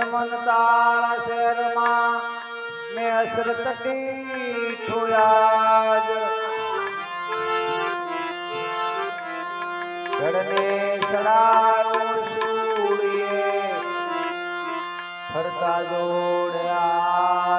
દુશ્મન તારા શહેરમાં મેં અસરતટી ઠોયા જ. ધડને સડાયો સૂળીએ ફરતા જોડ્યા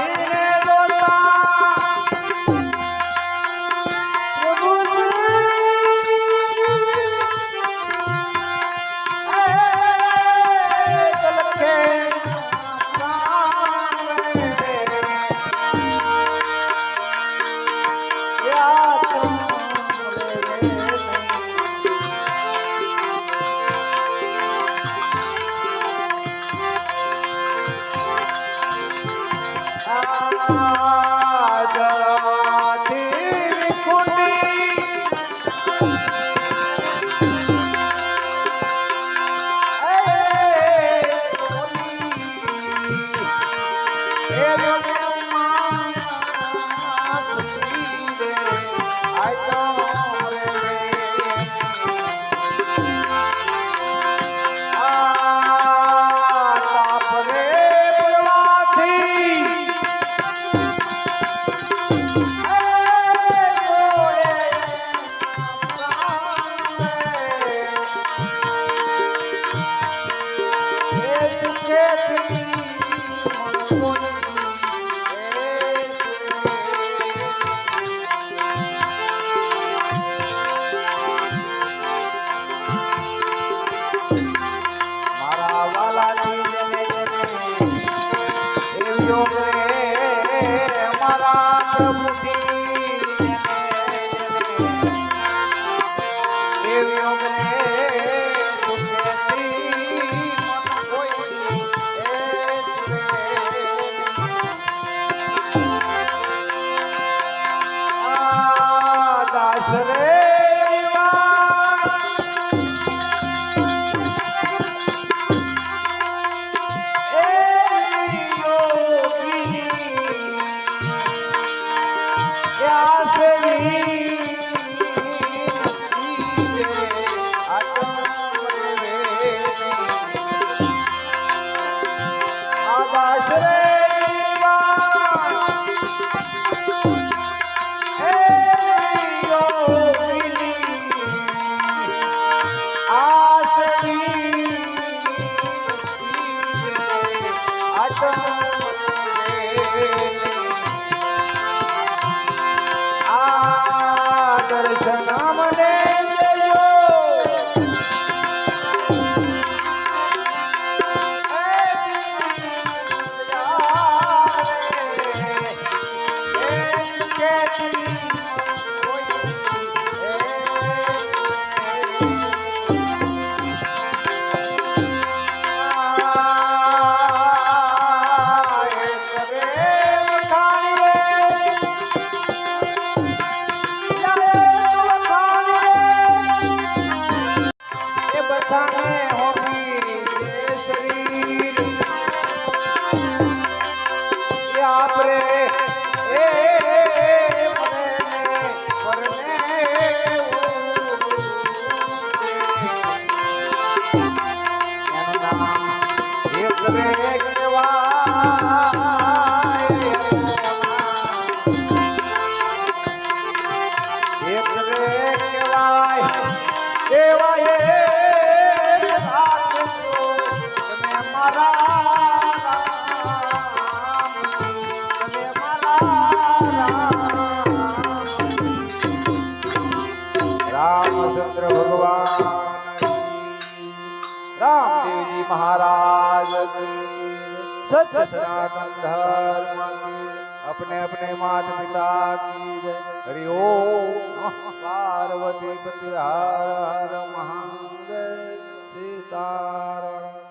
ए राजा Thank you. galera. रामचंद्र महाराज सत्य महाराज धर्म अपने अपने माता पिता की जय हरि ओम पार्वती पति हर महाजय सीताराम